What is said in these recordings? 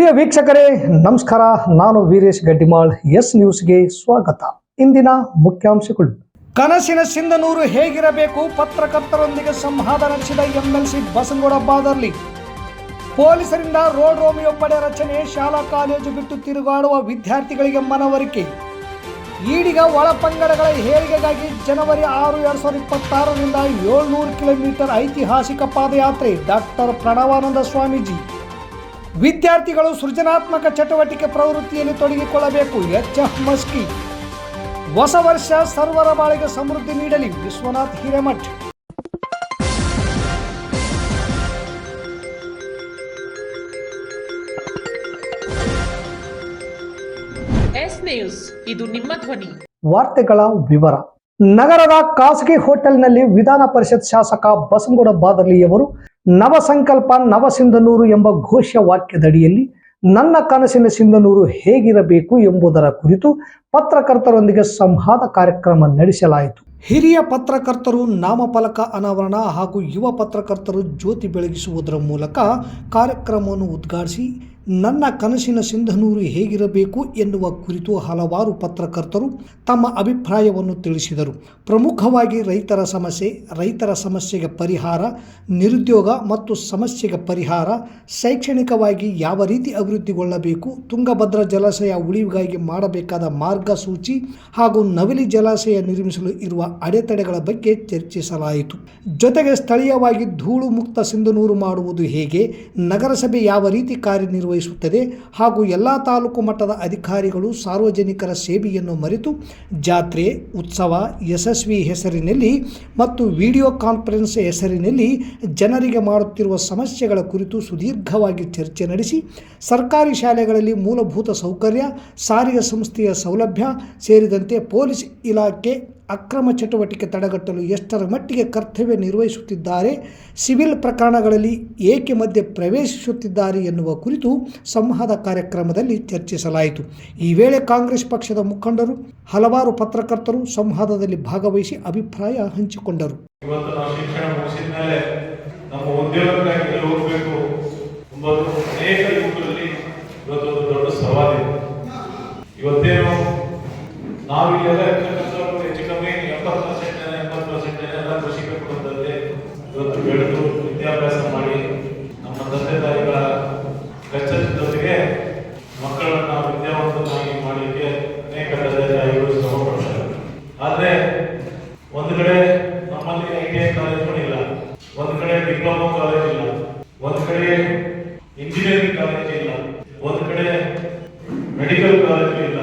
ಪ್ರಿಯ ವೀಕ್ಷಕರೇ, ನಮಸ್ಕಾರ. ನಾನು ವೀರೇಶ್ ಗಡ್ಡಿಮಾಳ್. ಎಸ್ ನ್ಯೂಸ್ಗೆ ಸ್ವಾಗತ. ಇಂದಿನ ಮುಖ್ಯಾಂಶಗಳು. ಕನಸಿನ ಸಿಂಧನೂರು ಹೇಗಿರಬೇಕು? ಪತ್ರಕರ್ತರೊಂದಿಗೆ ಸಂವಾದ ನಡೆಸಿದ ಎಂಎಲ್ಸಿ ಬಸನಗೌಡ ಬಾದರ್ಲಿ. ಪೊಲೀಸರಿಂದ ರೋಡ್ ರೋಮಿಯೋ ಪಡೆ ರಚನೆ, ಶಾಲಾ ಕಾಲೇಜು ಬಿಟ್ಟು ತಿರುಗಾಡುವ ವಿದ್ಯಾರ್ಥಿಗಳಿಗೆ ಮನವರಿಕೆ. ಈಡಿಗ ಒಳಪಂಗಡಗಳ ಹೇಳಿಕೆಗಾಗಿ ಜನವರಿ ಆರು, ಎರಡು ಸಾವಿರದ ಇಪ್ಪತ್ತಾರರಿಂದ ಏಳ್ನೂರು ಕಿಲೋಮೀಟರ್ ಐತಿಹಾಸಿಕ ಪಾದಯಾತ್ರೆ. ಡಾಕ್ಟರ್ ಪ್ರಣವಾನಂದ ಸ್ವಾಮೀಜಿ. ವಿದ್ಯಾರ್ಥಿಗಳು ಸೃಜನಾತ್ಮಕ ಚಟುವಟಿಕೆ ಪ್ರವೃತ್ತಿಯಲ್ಲಿ ತೊಡಗಿಕೊಳ್ಳಬೇಕು. H F Maski. ಹೊಸ ವರ್ಷ ಸರ್ವರ ಬಾಳಿಗೆ ಸಮೃದ್ಧಿ ನೀಡಲಿ. ವಿಶ್ವನಾಥ್ ಹಿರೇಮಠ್. ಎಸ್ ನ್ಯೂಸ್ ಇದು ನಿಮ್ಮ ಧ್ವನಿ. ವಾರ್ತೆಗಳ ವಿವರ. ನಗರದ ಖಾಸಗಿ ಹೋಟೆಲ್ನಲ್ಲಿ ವಿಧಾನ ಪರಿಷತ್ ಶಾಸಕ ಬಸನಗೌಡ ಬಾದರ್ಲಿಯವರು ನವಸಂಕಲ್ಪ ನವಸಿಂಧನೂರು ಎಂಬ ಘೋಷ ವಾಕ್ಯದಡಿಯಲ್ಲಿ ನನ್ನ ಕನಸಿನ ಸಿಂಧನೂರು ಹೇಗಿರಬೇಕು ಎಂಬುದರ ಕುರಿತು ಪತ್ರಕರ್ತರೊಂದಿಗೆ ಸಂವಾದ ಕಾರ್ಯಕ್ರಮ ನಡೆಸಲಾಯಿತು. ಹಿರಿಯ ಪತ್ರಕರ್ತರು ನಾಮಫಲಕ ಅನಾವರಣ ಹಾಗೂ ಯುವ ಪತ್ರಕರ್ತರು ಜ್ಯೋತಿ ಬೆಳಗಿಸುವುದರ ಮೂಲಕ ಕಾರ್ಯಕ್ರಮವನ್ನು ಉದ್ಘಾಟಿಸಿ ನನ್ನ ಕನಸಿನ ಸಿಂಧನೂರು ಹೇಗಿರಬೇಕು ಎನ್ನುವ ಕುರಿತು ಹಲವಾರು ಪತ್ರಕರ್ತರು ತಮ್ಮ ಅಭಿಪ್ರಾಯವನ್ನು ತಿಳಿಸಿದರು. ಪ್ರಮುಖವಾಗಿ ರೈತರ ಸಮಸ್ಯೆ, ರೈತರ ಸಮಸ್ಯೆಗೆ ಪರಿಹಾರ, ನಿರುದ್ಯೋಗ ಮತ್ತು ಸಮಸ್ಯೆಗೆ ಪರಿಹಾರ, ಶೈಕ್ಷಣಿಕವಾಗಿ ಯಾವ ರೀತಿ ಅಭಿವೃದ್ಧಿಗೊಳ್ಳಬೇಕು, ತುಂಗಭದ್ರಾ ಜಲಾಶಯ ಉಳಿವಿಗಾಗಿ ಮಾಡಬೇಕಾದ ಮಾರ್ಗಸೂಚಿ ಹಾಗೂ ನವಿಲಿ ಜಲಾಶಯ ನಿರ್ಮಿಸಲು ಇರುವ ಅಡೆತಡೆಗಳ ಬಗ್ಗೆ ಚರ್ಚಿಸಲಾಯಿತು. ಜೊತೆಗೆ ಸ್ಥಳೀಯವಾಗಿ ಧೂಳು ಮುಕ್ತ ಸಿಂಧನೂರು ಮಾಡುವುದು ಹೇಗೆ, ನಗರಸಭೆ ಯಾವ ರೀತಿ ಕಾರ್ಯನಿರ್ವಹಿಸುತ್ತದೆ ಹಾಗೂ ಎಲ್ಲ ತಾಲೂಕು ಮಟ್ಟದ ಅಧಿಕಾರಿಗಳು ಸಾರ್ವಜನಿಕರ ಸೇವೆಯನ್ನು ಮರೆತು ಜಾತ್ರೆ, ಉತ್ಸವ, ಯಶಸ್ವಿ ಹೆಸರಿನಲ್ಲಿ ಮತ್ತು ವಿಡಿಯೋ ಕಾನ್ಫರೆನ್ಸ್ ಹೆಸರಿನಲ್ಲಿ ಜನರಿಗೆ ಮಾಡುತ್ತಿರುವ ಸಮಸ್ಯೆಗಳ ಕುರಿತು ಸುದೀರ್ಘವಾಗಿ ಚರ್ಚೆ ನಡೆಸಿ, ಸರ್ಕಾರಿ ಶಾಲೆಗಳಲ್ಲಿ ಮೂಲಭೂತ ಸೌಕರ್ಯ, ಸಾರಿಗೆ ಸಂಸ್ಥೆಯ ಸೌಲಭ್ಯ ಸೇರಿದಂತೆ ಪೊಲೀಸ್ ಇಲಾಖೆ ಅಕ್ರಮ ಚಟುವಟಿಕೆ ತಡೆಗಟ್ಟಲು ಎಷ್ಟರ ಮಟ್ಟಿಗೆ ಕರ್ತವ್ಯ ನಿರ್ವಹಿಸುತ್ತಿದ್ದಾರೆ, ಸಿವಿಲ್ ಪ್ರಕರಣಗಳಲ್ಲಿ ಏಕೆ ಮಧ್ಯೆ ಪ್ರವೇಶಿಸುತ್ತಿದ್ದಾರೆ ಎನ್ನುವ ಕುರಿತು ಸಂವಾದ ಕಾರ್ಯಕ್ರಮದಲ್ಲಿ ಚರ್ಚಿಸಲಾಯಿತು. ಈ ವೇಳೆ ಕಾಂಗ್ರೆಸ್ ಪಕ್ಷದ ಮುಖಂಡರು, ಹಲವಾರು ಪತ್ರಕರ್ತರು ಸಂವಾದದಲ್ಲಿ ಭಾಗವಹಿಸಿ ಅಭಿಪ್ರಾಯ ಹಂಚಿಕೊಂಡರು. ಇವತ್ತೇನು ನಾವು ನಮ್ಮಲ್ಲಿ ಐ ಟಿ ಐ ಕಾಲೇಜ್ಗಳಿಲ್ಲ ಒಂದ್ ಕಡೆ ಡಿಪ್ಲೊಮಾ ಕಾಲೇಜ್ ಇಲ್ಲ. ಒಂದ್ ಕಡೆ ಇಂಜಿನಿಯರಿಂಗ್ ಕಾಲೇಜ್ ಇಲ್ಲ. ಒಂದ್ ಕಡೆ ಮೆಡಿಕಲ್ ಕಾಲೇಜ್ ಇಲ್ಲ.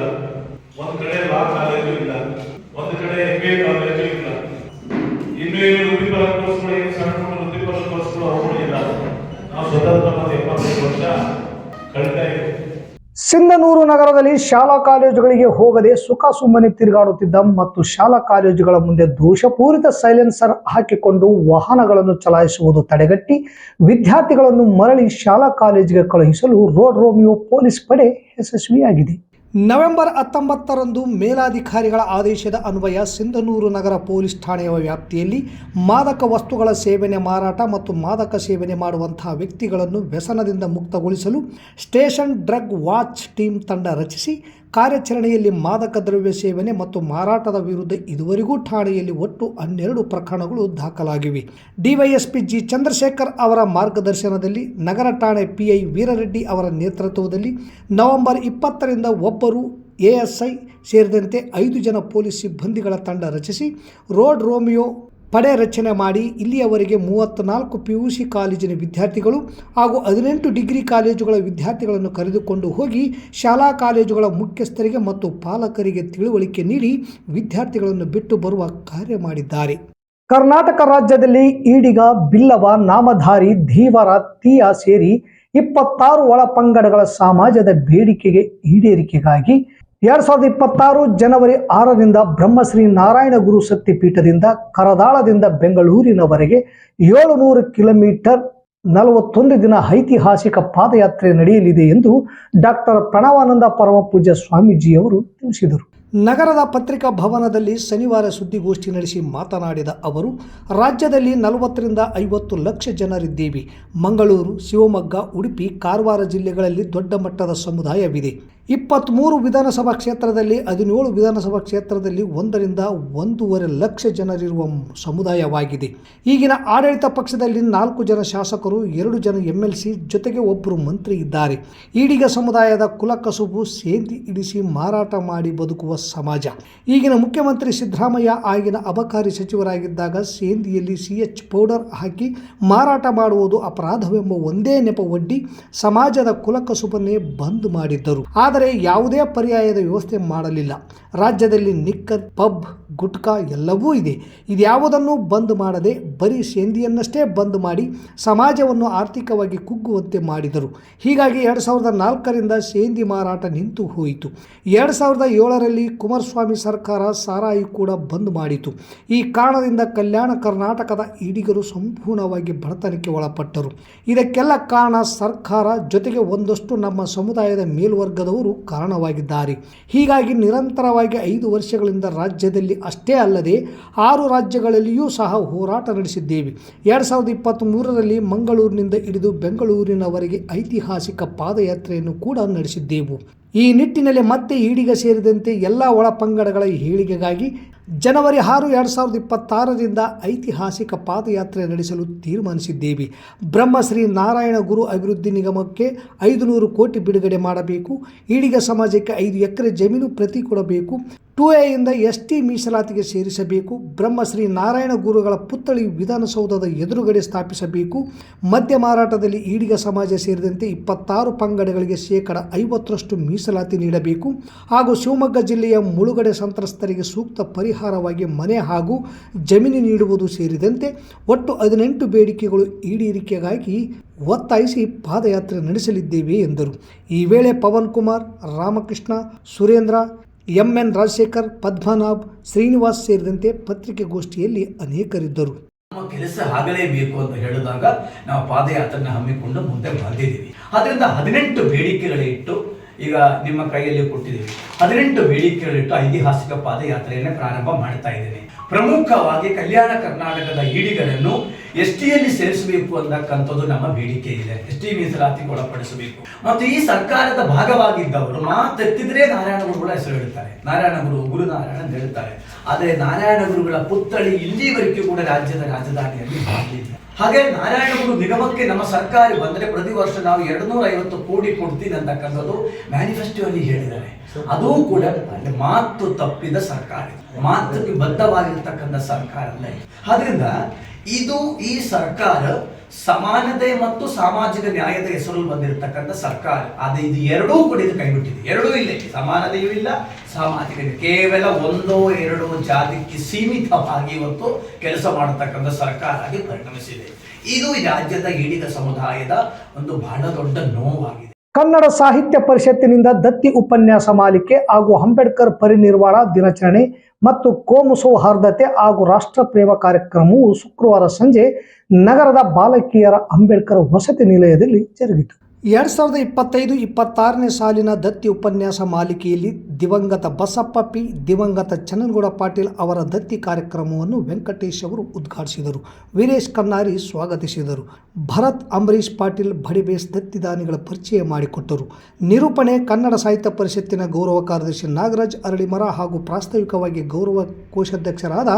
ಒಂದ್ ಕಡೆ ಲಾ ಕಾಲೇಜು ಇಲ್ಲ. ಒಂದ್ ಕಡೆ ಎಂ ಎ ಕಾಲೇಜು ಇಲ್ಲ. ಇನ್ನು ಏನು ವೃತ್ತಿಪರ ಕೋರ್ಸ್ಗಳು ಏನು ಸಣ್ಣ ವೃತ್ತಿಪರ ಕೋರ್ಸ್ಗಳು ಅವುಗಳು ಇಲ್ಲ. ನಾವು ಸ್ವತಂತ್ರ ಎಪ್ಪತ್ತೈದು ವರ್ಷ ಕಳೀತಾ ಇದ್ದೀವಿ. ಸಿಂಧನೂರು ನಗರದಲ್ಲಿ ಶಾಲಾ ಕಾಲೇಜುಗಳಿಗೆ ಹೋಗದೆ ಸುಖ ಸುಮ್ಮನೆ ತಿರುಗಾಡುತ್ತಿದ್ದ ಮತ್ತು ಶಾಲಾ ಕಾಲೇಜುಗಳ ಮುಂದೆ ದೋಷಪೂರಿತ ಸೈಲೆನ್ಸರ್ ಹಾಕಿಕೊಂಡು ವಾಹನಗಳನ್ನು ಚಲಾಯಿಸುವುದು ತಡೆಗಟ್ಟಿ ವಿದ್ಯಾರ್ಥಿಗಳನ್ನು ಮರಳಿ ಶಾಲಾ ಕಾಲೇಜಿಗೆ ಕಳುಹಿಸಲು ರೋಡ್ ರೋಮಿಯೋ ಪೊಲೀಸ್ ಪಡೆ ಯಶಸ್ವಿಯಾಗಿದೆ. ನವೆಂಬರ್ ಹತ್ತೊಂಬತ್ತರಂದು ಮೇಲಾಧಿಕಾರಿಗಳ ಆದೇಶದ ಅನ್ವಯ ಸಿಂಧನೂರು ನಗರ ಪೊಲೀಸ್ ಠಾಣೆಯ ವ್ಯಾಪ್ತಿಯಲ್ಲಿ ಮಾದಕ ವಸ್ತುಗಳ ಸೇವನೆ ಮಾರಾಟ ಮತ್ತು ಮಾದಕ ಸೇವನೆ ಮಾಡುವಂತಹ ವ್ಯಕ್ತಿಗಳನ್ನು ವ್ಯಸನದಿಂದ ಮುಕ್ತಗೊಳಿಸಲು ಸ್ಟೇಷನ್ ಡ್ರಗ್ ವಾಚ್ ಟೀಮ್ ತಂಡ ರಚಿಸಿ ಕಾರ್ಯಾಚರಣೆಯಲ್ಲಿ ಮಾದಕ ದ್ರವ್ಯ ಸೇವನೆ ಮತ್ತು ಮಾರಾಟದ ವಿರುದ್ಧ ಇದುವರೆಗೂ ಠಾಣೆಯಲ್ಲಿ ಒಟ್ಟು ಹನ್ನೆರಡು ಪ್ರಕರಣಗಳು ದಾಖಲಾಗಿವೆ. DYSP G. ಚಂದ್ರಶೇಖರ್ ಅವರ ಮಾರ್ಗದರ್ಶನದಲ್ಲಿ ನಗರ ಠಾಣೆ ಪಿಐ ವೀರರೆಡ್ಡಿ ಅವರ ನೇತೃತ್ವದಲ್ಲಿ ನವೆಂಬರ್ ಇಪ್ಪತ್ತರಿಂದ ಒಬ್ಬರು ಎಎಸ್ಐ ಸೇರಿದಂತೆ ಐದು ಜನ ಪೊಲೀಸ್ ಸಿಬ್ಬಂದಿಗಳ ತಂಡ ರಚಿಸಿ ರೋಡ್ ರೋಮಿಯೋ ಪಡೆ ರಚನೆ ಮಾಡಿ ಇಲ್ಲಿಯವರೆಗೆ ಮೂವತ್ತ್ನಾಲ್ಕು ಪಿ ಯು ಸಿ ಕಾಲೇಜಿನ ವಿದ್ಯಾರ್ಥಿಗಳು ಹಾಗೂ ಹದಿನೆಂಟು ಡಿಗ್ರಿ ಕಾಲೇಜುಗಳ ವಿದ್ಯಾರ್ಥಿಗಳನ್ನು ಕರೆದುಕೊಂಡು ಹೋಗಿ ಶಾಲಾ ಕಾಲೇಜುಗಳ ಮುಖ್ಯಸ್ಥರಿಗೆ ಮತ್ತು ಪಾಲಕರಿಗೆ ತಿಳುವಳಿಕೆ ನೀಡಿ ವಿದ್ಯಾರ್ಥಿಗಳನ್ನು ಬಿಟ್ಟು ಬರುವ ಕಾರ್ಯ ಮಾಡಿದ್ದಾರೆ. ಕರ್ನಾಟಕ ರಾಜ್ಯದಲ್ಲಿ ಈಡಿಗ ಬಿಲ್ಲವ ನಾಮಧಾರಿ ಧೀವರ ತೀಯ ಸೇರಿ ಇಪ್ಪತ್ತಾರು ಒಳಪಂಗಡಗಳ ಸಮಾಜದ ಬೇಡಿಕೆಗೆ ಈಡೇರಿಕೆಗಾಗಿ ಎರಡ್ ಸಾವಿರದ ಇಪ್ಪತ್ತಾರು ಜನವರಿ ಆರರಿಂದ ಬ್ರಹ್ಮಶ್ರೀ ನಾರಾಯಣ ಗುರು ಶಕ್ತಿಪೀಠದಿಂದ ಕರದಾಳದಿಂದ ಬೆಂಗಳೂರಿನವರೆಗೆ ಏಳುನೂರು ಕಿಲೋಮೀಟರ್ ನಲವತ್ತೊಂದು ದಿನ ಐತಿಹಾಸಿಕ ಪಾದಯಾತ್ರೆ ನಡೆಯಲಿದೆ ಎಂದು ಡಾಕ್ಟರ್ ಪ್ರಣವಾನಂದ ಪರಮಪೂಜ್ಯ ಸ್ವಾಮೀಜಿ ಸ್ವಾಮೀಜಿಯವರು ತಿಳಿಸಿದರು. ನಗರದ ಪತ್ರಿಕಾ ಭವನದಲ್ಲಿ ಶನಿವಾರ ಸುದ್ದಿಗೋಷ್ಠಿ ನಡೆಸಿ ಮಾತನಾಡಿದ ಅವರು, ರಾಜ್ಯದಲ್ಲಿ ನಲವತ್ತರಿಂದ ಐವತ್ತು ಲಕ್ಷ ಜನರಿದ್ದೇವೆ. ಮಂಗಳೂರು, ಶಿವಮೊಗ್ಗ, ಉಡುಪಿ, ಕಾರವಾರ ಜಿಲ್ಲೆಗಳಲ್ಲಿ ದೊಡ್ಡ ಮಟ್ಟದ ಸಮುದಾಯವಿದೆ. ಇಪ್ಪತ್ತ್ಮೂರು ವಿಧಾನಸಭಾ ಕ್ಷೇತ್ರದಲ್ಲಿ, ಹದಿನೇಳು ವಿಧಾನಸಭಾ ಕ್ಷೇತ್ರದಲ್ಲಿ ಒಂದರಿಂದ ಒಂದೂವರೆ ಲಕ್ಷ ಜನರಿರುವ ಸಮುದಾಯವಾಗಿದೆ. ಈಗಿನ ಆಡಳಿತ ಪಕ್ಷದಲ್ಲಿ ನಾಲ್ಕು ಜನ ಶಾಸಕರು, ಎರಡು ಜನ ಎಂ ಎಲ್ ಸಿ ಜೊತೆಗೆ ಒಬ್ಬರು ಮಂತ್ರಿ ಇದ್ದಾರೆ. ಈಡಿಗ ಸಮುದಾಯದ ಕುಲಕಸುಬು ಸೇಂದಿ ಇಡಿಸಿ ಮಾರಾಟ ಮಾಡಿ ಬದುಕುವ ಸಮಾಜ. ಈಗಿನ ಮುಖ್ಯಮಂತ್ರಿ ಸಿದ್ದರಾಮಯ್ಯ ಆಗಿನ ಅಬಕಾರಿ ಸಚಿವರಾಗಿದ್ದಾಗ ಸೇಂದಿಯಲ್ಲಿ ಸಿ ಎಚ್ ಪೌಡರ್ ಹಾಕಿ ಮಾರಾಟ ಮಾಡುವುದು ಅಪರಾಧವೆಂಬ ಒಂದೇ ನೆಪ ಒಡ್ಡಿ ಸಮಾಜದ ಕುಲಕಸುಬನ್ನೇ ಬಂದ್ ಮಾಡಿದ್ದರು. ಆದರೆ ಯಾವುದೇ ಪರ್ಯಾಯದ ವ್ಯವಸ್ಥೆ ಮಾಡಲಿಲ್ಲ. ರಾಜ್ಯದಲ್ಲಿ ನಿಕ್ಕರ್ ಪಬ್ ಗುಟ್ಕಾ ಎಲ್ಲವೂ ಇದೆ. ಇದ್ಯಾವುದನ್ನು ಬಂದ್ ಮಾಡದೆ ಬರೀ ಸೇಂದಿಯನ್ನಷ್ಟೇ ಬಂದ್ ಮಾಡಿ ಸಮಾಜವನ್ನು ಆರ್ಥಿಕವಾಗಿ ಕುಗ್ಗುವಂತೆ ಮಾಡಿದರು. ಹೀಗಾಗಿ ಎರಡು ಸಾವಿರದ ನಾಲ್ಕರಿಂದ ಸೇಂದಿ ಮಾರಾಟ ನಿಂತು ಹೋಯಿತು. ಎರಡು ಸಾವಿರದ ಏಳರಲ್ಲಿ ಕುಮಾರಸ್ವಾಮಿ ಸರ್ಕಾರ ಸಾರಾಯಿ ಕೂಡ ಬಂದ್ ಮಾಡಿತು. ಈ ಕಾರಣದಿಂದ ಕಲ್ಯಾಣ ಕರ್ನಾಟಕದ ಈಡಿಗರು ಸಂಪೂರ್ಣವಾಗಿ ಬಡತನಕ್ಕೆ ಒಳಪಟ್ಟರು. ಇದಕ್ಕೆಲ್ಲ ಕಾರಣ ಸರ್ಕಾರ ಜೊತೆಗೆ ಒಂದಷ್ಟು ನಮ್ಮ ಸಮುದಾಯದ ಮೇಲ್ವರ್ಗದವರು ಕಾರಣವಾಗಿದ್ದಾರೆ. ಹೀಗಾಗಿ ನಿರಂತರವಾಗಿ ಐದು ವರ್ಷಗಳಿಂದ ರಾಜ್ಯದಲ್ಲಿ ಅಷ್ಟೇ ಅಲ್ಲದೆ ಆರು ರಾಜ್ಯಗಳಲ್ಲಿಯೂ ಸಹ ಹೋರಾಟ ನಡೆಸಿದ್ದೇವೆ. ಎರಡು ಸಾವಿರದ ಇಪ್ಪತ್ತ್ಮೂರರಲ್ಲಿ ಮಂಗಳೂರಿನಿಂದ ಹಿಡಿದು ಬೆಂಗಳೂರಿನವರೆಗೆ ಐತಿಹಾಸಿಕ ಪಾದಯಾತ್ರೆಯನ್ನು ಕೂಡ ನಡೆಸಿದ್ದೆವು. ಈ ನಿಟ್ಟಿನಲ್ಲಿ ಮತ್ತೆ ಈಡಿಗ ಸೇರಿದಂತೆ ಎಲ್ಲ ಒಳಪಂಗಡಗಳ ಏಳಿಗೆಗಾಗಿ ಜನವರಿ ಆರು, ಎರಡು ಸಾವಿರದ ಇಪ್ಪತ್ತಾರರಿಂದ ಐತಿಹಾಸಿಕ ಪಾದಯಾತ್ರೆ ನಡೆಸಲು ತೀರ್ಮಾನಿಸಿದ್ದೇವೆ. ಬ್ರಹ್ಮಶ್ರೀ ನಾರಾಯಣ ಗುರು ಅಭಿವೃದ್ಧಿ ನಿಗಮಕ್ಕೆ ಐದು ನೂರು ಕೋಟಿ ಬಿಡುಗಡೆ ಮಾಡಬೇಕು. ಈಡಿಗ ಸಮಾಜಕ್ಕೆ ಐದು ಎಕರೆ ಜಮೀನು ಪ್ರತಿ ಕೊಡಬೇಕು. ಟು ಎಯಿಂದ ಎಸ್ ಟಿ ಮೀಸಲಾತಿಗೆ ಸೇರಿಸಬೇಕು. ಬ್ರಹ್ಮಶ್ರೀ ನಾರಾಯಣ ಗುರುಗಳ ಪುತ್ಥಳಿ ವಿಧಾನಸೌಧದ ಎದುರುಗಡೆ ಸ್ಥಾಪಿಸಬೇಕು. ಮದ್ಯ ಮಾರಾಟದಲ್ಲಿ ಈಡಿಗ ಸಮಾಜ ಸೇರಿದಂತೆ ಇಪ್ಪತ್ತಾರು ಪಂಗಡಗಳಿಗೆ ಶೇಕಡ ಐವತ್ತರಷ್ಟು ಮೀಸಲಾತಿ ನೀಡಬೇಕು. ಹಾಗೂ ಶಿವಮೊಗ್ಗ ಜಿಲ್ಲೆಯ ಮುಳುಗಡೆ ಸಂತ್ರಸ್ತರಿಗೆ ಸೂಕ್ತ ಪರಿಹಾರವಾಗಿ ಮನೆ ಹಾಗೂ ಜಮೀನು ನೀಡುವುದು ಸೇರಿದಂತೆ ಒಟ್ಟು ಹದಿನೆಂಟು ಬೇಡಿಕೆಗಳು ಈಡೇರಿಕೆಗಾಗಿ ಒತ್ತಾಯಿಸಿ ಪಾದಯಾತ್ರೆ ನಡೆಸಲಿದ್ದೇವೆ ಎಂದರು. ಈ ವೇಳೆ ಪವನ್ ಕುಮಾರ್, ರಾಮಕೃಷ್ಣ, ಸುರೇಂದ್ರ ಎಂ ಎನ್ ರಾಜಶೇಖರ್, ಪದ್ಮನಾಭ್, ಶ್ರೀನಿವಾಸ್ ಸೇರಿದಂತೆ ಪತ್ರಿಕೆಗೋಷ್ಠಿಯಲ್ಲಿ ಅನೇಕರಿದ್ದರು. ನಮ್ಮ ಕೆಲಸ ಆಗಲೇಬೇಕು ಅಂತ ಹೇಳಿದಾಗ ನಾವು ಪಾದಯಾತ್ರೆನ ಹಮ್ಮಿಕೊಂಡು ಮುಂದೆ ಬಂದಿದ್ದೀವಿ. ಅದರಿಂದ ಹದಿನೆಂಟು ಬೇಡಿಕೆಗಳಿಟ್ಟು ಈಗ ನಿಮ್ಮ ಕೈಯಲ್ಲಿ ಕೊಟ್ಟಿದ್ದೀವಿ ಹದಿನೆಂಟು ಬೇಡಿಕೆಗಳಿಟ್ಟು ಐತಿಹಾಸಿಕ ಪಾದಯಾತ್ರೆಯನ್ನು ಪ್ರಾರಂಭ ಮಾಡ್ತಾ ಇದ್ದೇನೆ. ಪ್ರಮುಖವಾಗಿ ಕಲ್ಯಾಣ ಕರ್ನಾಟಕದ ಈಡಿಗರನ್ನು ಎಸ್ ಟಿಯಲ್ಲಿ ಸೇರಿಸಬೇಕು ಅಂತಕ್ಕಂಥದ್ದು ನಮ್ಮ ಬೇಡಿಕೆ ಇದೆ. ಎಸ್ ಟಿ ಮೀಸಲಾತಿಗೆ ಒಳಪಡಿಸಬೇಕು. ಮತ್ತು ಈ ಸರ್ಕಾರದ ಭಾಗವಾಗಿದ್ದವರು ಮಾತೆತ್ತಿದ್ರೆ ನಾರಾಯಣ ಗುರುಗಳ ಹೆಸರು ಹೇಳ್ತಾರೆ. ನಾರಾಯಣ ಗುರು, ಗುರುನಾರಾಯಣ ಹೇಳ್ತಾರೆ. ಆದರೆ ನಾರಾಯಣ ಗುರುಗಳ ಪುತ್ಥಳಿ ಇಲ್ಲಿವರೆಗೂ ಕೂಡ ರಾಜ್ಯದ ರಾಜಧಾನಿಯಲ್ಲಿ ಮಾಡಲಿಲ್ಲ ಹಾಗೆ ನಾರಾಯಣಗುರು ನಿಗಮಕ್ಕೆ ನಮ್ಮ ಸರ್ಕಾರ ಬಂದರೆ ಪ್ರತಿ ವರ್ಷ ನಾವು ಎರಡು ನೂರ ಐವತ್ತು ಕೋಟಿ ಕೊಡ್ತೀನಿ ಅಂತಕ್ಕಂಥದ್ದು ಮ್ಯಾನಿಫೆಸ್ಟೋ ಅಲ್ಲಿ ಹೇಳಿದ್ದಾರೆ. ಅದೂ ಕೂಡ ಮಾತು ತಪ್ಪಿದ ಸರ್ಕಾರ ಮಾತುಗೆ ಬದ್ಧವಾಗಿರ್ತಕ್ಕಂಥ ಸರ್ಕಾರ ಅಲ್ಲ ಇದು ಈ ಸರ್ಕಾರ ಸಮಾನತೆ ಮತ್ತು ಸಾಮಾಜಿಕ ನ್ಯಾಯದ ಹೆಸರು ಬಂದಿರತಕ್ಕಂಥ ಸರ್ಕಾರ. ಅದು ಇದು ಎರಡೂ ಕೂಡ ಇದು ಕೈಬಿಟ್ಟಿದೆ. ಎರಡೂ ಇಲ್ಲ. ಸಮಾನತೆಯೂ ಇಲ್ಲ, ಸಾಮಾಜಿಕ ಕೇವಲ ಒಂದೋ ಎರಡೋ ಜಾತಿಗೆ ಸೀಮಿತವಾಗಿ ಇವತ್ತು ಕೆಲಸ ಮಾಡತಕ್ಕಂಥ ಸರ್ಕಾರ ಆಗಿ ಪರಿಣಮಿಸಿದೆ. ಇದು ರಾಜ್ಯದ ಈಡಿಗ ಸಮುದಾಯದ ಒಂದು ಬಹಳ ದೊಡ್ಡ ನೋವಾಗಿದೆ. ಕನ್ನಡ ಸಾಹಿತ್ಯ ಪರಿಷತ್ತಿನಿಂದ ದತ್ತಿ ಉಪನ್ಯಾಸ ಮಾಲಿಕೆ ಹಾಗೂ ಅಂಬೇಡ್ಕರ್ ಪರಿನಿರ್ವಾಣ ದಿನಾಚರಣೆ ಮತ್ತು ಕೋಮು ಸೌಹಾರ್ದತೆ ಹಾಗೂ ರಾಷ್ಟ್ರ ಪ್ರೇಮ ಕಾರ್ಯಕ್ರಮವು ಶುಕ್ರವಾರ ಸಂಜೆ ನಗರದ ಬಾಲಕಿಯರ ಅಂಬೇಡ್ಕರ್ ವಸತಿ ನಿಲಯದಲ್ಲಿ ಜರುಗಿತು. ಎರಡ್ ಸಾವಿರದ ಇಪ್ಪತ್ತೈದು ಇಪ್ಪತ್ತಾರನೇ ಸಾಲಿನ ದತ್ತಿ ಉಪನ್ಯಾಸ ಮಾಲಿಕೆಯಲ್ಲಿ ದಿವಂಗತ ಬಸಪ್ಪ ಪಿ ದಿವಂಗತ ಚನ್ನನಗೌಡ ಪಾಟೀಲ್ ಅವರ ದತ್ತಿ ಕಾರ್ಯಕ್ರಮವನ್ನು ವೆಂಕಟೇಶ್ ಅವರು ಉದ್ಘಾಟಿಸಿದರು. ವೀರೇಶ್ ಕನ್ನಾರಿ ಸ್ವಾಗತಿಸಿದರು. ಭರತ್ ಅಂಬರೀಶ್ ಪಾಟೀಲ್, ಬಡಿಬೇಸ್ ದತ್ತಿದಾನಿಗಳ ಪರಿಚಯ ಮಾಡಿಕೊಟ್ಟರು. ನಿರೂಪಣೆ, ಕನ್ನಡ ಸಾಹಿತ್ಯ ಪರಿಷತ್ತಿನ ಗೌರವ ಕಾರ್ಯದರ್ಶಿ ನಾಗರಾಜ್ ಅರಳಿಮರ ಹಾಗೂ ಪ್ರಾಸ್ತಾವಿಕವಾಗಿ ಗೌರವ ಕೋಶಾಧ್ಯಕ್ಷರಾದ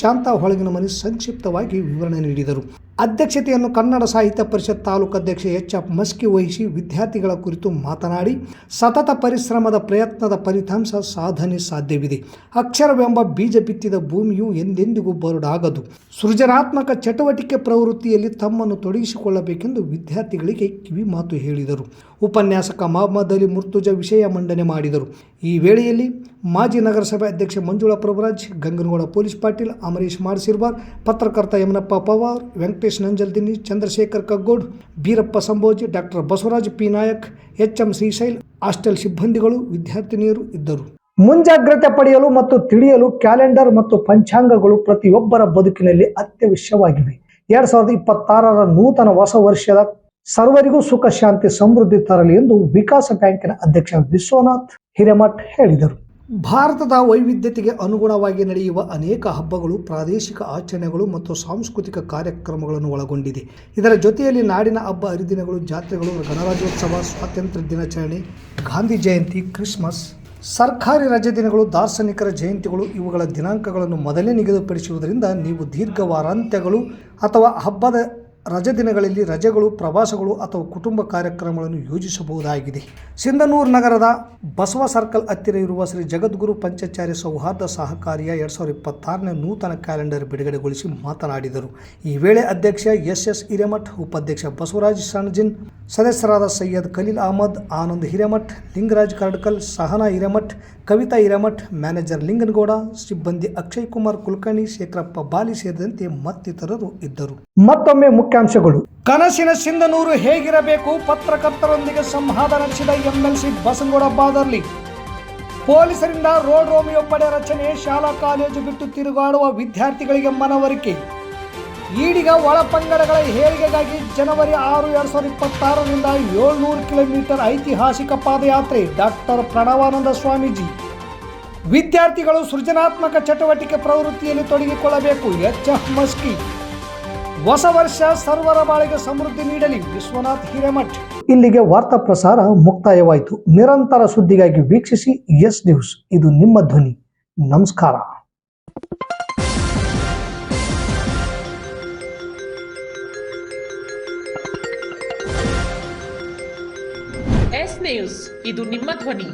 ಶಾಂತಾ ಹೊಳಗಿನಮನಿ ಸಂಕ್ಷಿಪ್ತವಾಗಿ ವಿವರಣೆ ನೀಡಿದರು. ಅಧ್ಯಕ್ಷತೆಯನ್ನು ಕನ್ನಡ ಸಾಹಿತ್ಯ ಪರಿಷತ್ ತಾಲೂಕು ಅಧ್ಯಕ್ಷ ಎಚ್ ಎಫ್ ಮಸ್ಕಿ ವಹಿಸಿ ವಿದ್ಯಾರ್ಥಿಗಳ ಕುರಿತು ಮಾತನಾಡಿ, ಸತತ ಪರಿಶ್ರಮದ ಪ್ರಯತ್ನದ ಫಲಿತಾಂಶ ಸಾಧನೆ ಸಾಧ್ಯವಿದೆ. ಅಕ್ಷರವೆಂಬ ಬೀಜ ಬಿತ್ತಿದ ಭೂಮಿಯು ಎಂದೆಂದಿಗೂ ಬರಡಾಗದು. ಸೃಜನಾತ್ಮಕ ಚಟುವಟಿಕೆ ಪ್ರವೃತ್ತಿಯಲ್ಲಿ ತಮ್ಮನ್ನು ತೊಡಗಿಸಿಕೊಳ್ಳಬೇಕೆಂದು ವಿದ್ಯಾರ್ಥಿಗಳಿಗೆ ಕಿವಿ ಮಾತು ಹೇಳಿದರು. ಉಪನ್ಯಾಸಕ ಮಹಮ್ಮದ್ ಅಲಿ ಮುರ್ತುಜ ವಿಷಯ ಮಂಡನೆ ಮಾಡಿದರು. ಈ ವೇಳೆಯಲ್ಲಿ ಮಾಜಿ ನಗರಸಭೆ ಅಧ್ಯಕ್ಷ ಮಂಜುಳಾ ಪ್ರಭುರಾಜ್, ಗಂಗನಗೌಡ ಪೊಲೀಸ್ ಪಾಟೀಲ್ ಅಮರೀಶ್ ಮಾರ್ಸಿರ್ವಾರ್, ಪತ್ರಕರ್ತ Yamanappa Pawar, Venkatesh Nanjaldini Chandrashekar Kaggod, Birappa Sambhoji, doctor Basavaraj P Nayak H M Srishail, hostel ಸಿಬ್ಬಂದಿಗಳು, ವಿದ್ಯಾರ್ಥಿನಿಯರು ಇದ್ದರು. ಮುಂಜಾಗ್ರತೆ ಪಡೆಯಲು ಮತ್ತು ತಿಳಿಯಲು ಕ್ಯಾಲೆಂಡರ್ ಮತ್ತು ಪಂಚಾಂಗಗಳು ಪ್ರತಿಯೊಬ್ಬರ ಬದುಕಿನಲ್ಲಿ ಅತ್ಯವಶ್ಯವಾಗಿವೆ. ಎರಡ್ ಸಾವಿರದ ಇಪ್ಪತ್ತಾರರ ನೂತನ ಹೊಸ ವರ್ಷದ ಸರ್ವರಿಗೂ ಸುಖ, ಶಾಂತಿ, ಸಮೃದ್ಧಿ ತರಲಿ ಎಂದು ವಿಕಾಸ ಬ್ಯಾಂಕಿನ ಅಧ್ಯಕ್ಷ ವಿಶ್ವನಾಥ್ ಹಿರೇಮಠ್ ಹೇಳಿದರು. ಭಾರತದ ವೈವಿಧ್ಯತೆಗೆ ಅನುಗುಣವಾಗಿ ನಡೆಯುವ ಅನೇಕ ಹಬ್ಬಗಳು, ಪ್ರಾದೇಶಿಕ ಆಚರಣೆಗಳು ಮತ್ತು ಸಾಂಸ್ಕೃತಿಕ ಕಾರ್ಯಕ್ರಮಗಳನ್ನು ಒಳಗೊಂಡಿದೆ. ಇದರ ಜೊತೆಯಲ್ಲಿ ನಾಡಿನ ಹಬ್ಬ, ಹರಿದಿನಗಳು, ಜಾತ್ರೆಗಳು, ಗಣರಾಜ್ಯೋತ್ಸವ, ಸ್ವಾತಂತ್ರ್ಯ ದಿನಾಚರಣೆ, ಗಾಂಧಿ ಜಯಂತಿ, ಕ್ರಿಸ್ಮಸ್, ಸರ್ಕಾರಿ ರಜೆ ದಿನಗಳು, ದಾರ್ಶನಿಕರ ಜಯಂತಿಗಳು ಇವುಗಳ ದಿನಾಂಕಗಳನ್ನು ಮೊದಲೇ ನಿಗದಿಪಡಿಸುವುದರಿಂದ ನೀವು ದೀರ್ಘ ವಾರಾಂತ್ಯಗಳು ಅಥವಾ ಹಬ್ಬದ ರಜೆ ದಿನಗಳಲ್ಲಿ ರಜೆಗಳು, ಪ್ರವಾಸಗಳು ಅಥವಾ ಕುಟುಂಬ ಕಾರ್ಯಕ್ರಮಗಳನ್ನು ಯೋಜಿಸಬಹುದಾಗಿದೆ. ಸಿಂಧನೂರು ನಗರದ ಬಸವ ಸರ್ಕಲ್ ಹತ್ತಿರ ಇರುವ ಶ್ರೀ ಜಗದ್ಗುರು ಪಂಚಾಚಾರ್ಯ ಸೌಹಾರ್ದ ಸಹಕಾರಿಯ ಎರಡು ಸಾವಿರದ ಇಪ್ಪತ್ತಾರನೇ ನೂತನ ಕ್ಯಾಲೆಂಡರ್ ಬಿಡುಗಡೆಗೊಳಿಸಿ ಮಾತನಾಡಿದರು. ಈ ವೇಳೆ ಅಧ್ಯಕ್ಷ ಎಸ್ ಎಸ್ ಹಿರೇಮಠ್, ಉಪಾಧ್ಯಕ್ಷ ಬಸವರಾಜ್ ಸಣಜಿನ್, ಸದಸ್ಯರಾದ ಸೈಯದ್ ಖಲೀಲ್ ಅಹಮದ್, ಆನಂದ್ ಹಿರೇಮಠ್, ಲಿಂಗರಾಜ್ ಕರ್ಡ್ಕಲ್, ಸಹನಾ ಹಿರೇಮಠ್, ಕವಿತಾ ಹಿರೇಮಠ್, ಮ್ಯಾನೇಜರ್ ಲಿಂಗನಗೌಡ, ಸಿಬ್ಬಂದಿ ಅಕ್ಷಯ್ ಕುಮಾರ್ ಕುಲಕರ್ಣಿ, ಶೇಖರಪ್ಪ ಬಾಲಿ ಸೇರಿದಂತೆ ಮತ್ತಿತರರು ಇದ್ದರು. ಮತ್ತೊಮ್ಮೆ ಮುಖ್ಯಾಂಶಗಳು ಕನಸಿನ ಸಿಂಧನೂರು ಹೇಗಿರಬೇಕು? ಪತ್ರಕರ್ತರೊಂದಿಗೆ ಸಂವಾದ ನಡೆಸಿದ ಎಂಎಲ್ಸಿ ಬಸನಗೌಡ ಬಾದರ್ಲಿ. ಪೊಲೀಸರಿಂದ ರೋಡ್ ರೋಮಿಯೋ ಪಡೆ ರಚನೆ, ಶಾಲಾ ಕಾಲೇಜು ಬಿಟ್ಟು ತಿರುಗಾಡುವ ವಿದ್ಯಾರ್ಥಿಗಳಿಗೆ ಮನವರಿಕೆ. ಈಡಿಗ ಒಳಪಂಗಡಗಳ ಹೇಳಿಕೆಗಾಗಿ ಜನವರಿ ಆರು, ಎರಡು ಸಾವಿರದ ಇಪ್ಪತ್ತಾರರಿಂದ ಏಳ್ನೂರು ಕಿಲೋಮೀಟರ್ ಐತಿಹಾಸಿಕ ಪಾದಯಾತ್ರೆ. ಡಾಕ್ಟರ್ ಪ್ರಣವಾನಂದ ಸ್ವಾಮೀಜಿ. ವಿದ್ಯಾರ್ಥಿಗಳು ಸೃಜನಾತ್ಮಕ ಚಟುವಟಿಕೆ ಪ್ರವೃತ್ತಿಯಲ್ಲಿ ತೊಡಗಿಕೊಳ್ಳಬೇಕು. H F Maski. ಹೊಸ ವರ್ಷ ಸರ್ವರ ಬಾಳಿಗೆ ಸಮೃದ್ಧಿ ನೀಡಲಿ ವಿಶ್ವನಾಥ್ ಹಿರೇಮಠ್. ಇಲ್ಲಿಗೆ ವಾರ್ತಾ ಪ್ರಸಾರ ಮುಕ್ತಾಯವಾಯಿತು. ನಿರಂತರ ಸುದ್ದಿಗಾಗಿ ವೀಕ್ಷಿಸಿ ಎಸ್ ನ್ಯೂಸ್. ಇದು ನಿಮ್ಮ ಧ್ವನಿ. ನಮಸ್ಕಾರ. ಎಸ್ ನ್ಯೂಸ್ ಇದು ನಿಮ್ಮ ಧ್ವನಿ.